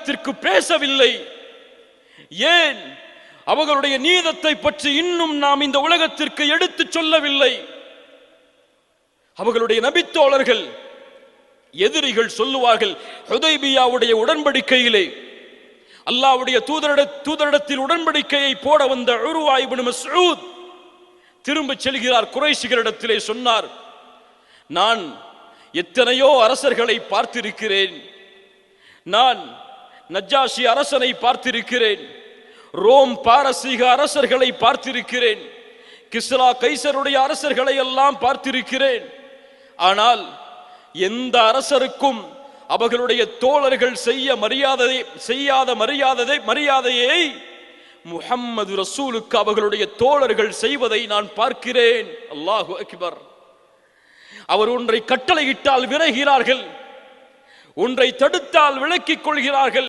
உலகத்திற்கு பேசவில்லை. ஏன்? அவர்களுடைய நீதத்தை பற்றி இன்னும் நாம் இந்த உலகத்திற்கு எடுத்துச் சொல்லவில்லை. அவர்களுடைய நபித்தோழர்கள் எதிரிகள் சொல்லுவார்கள் ஹுதைபியாவுடைய உடன்படிக்கையிலே அல்லாவுடைய தூதரிட தூதரிடத்தில் உடன்படிக்கையை போட வந்த உருவா இப்னு திரும்ப செல்கிறார் குறைசிகளிடத்திலே சொன்னார் நான் எத்தனையோ அரசர்களை பார்த்திருக்கிறேன். நான் நஜாஷி அரசனை பார்த்திருக்கிறேன். ரோம் பாரசீக அரசர்களை பார்த்திருக்கிறேன். கிஸ்ரா கைசருடைய அரசர்களை எல்லாம் பார்த்திருக்கிறேன். ஆனால் எந்த அரசருக்கும் அவர்களுடைய தோழர்கள் செய்ய மரியாதை செய்யாத மரியாதை மரியாதையை முஹம்மது ரசூலுக்கு அவர்களுடைய தோழர்கள் செய்வதை நான் பார்க்கிறேன். அல்லாஹு அக்பர். அவர் ஒன்றை கட்டளையிட்டால் விரைகிறார்கள் ஒன்றை தடுத்தால் விலக்கிக் கொள்கிறார்கள்.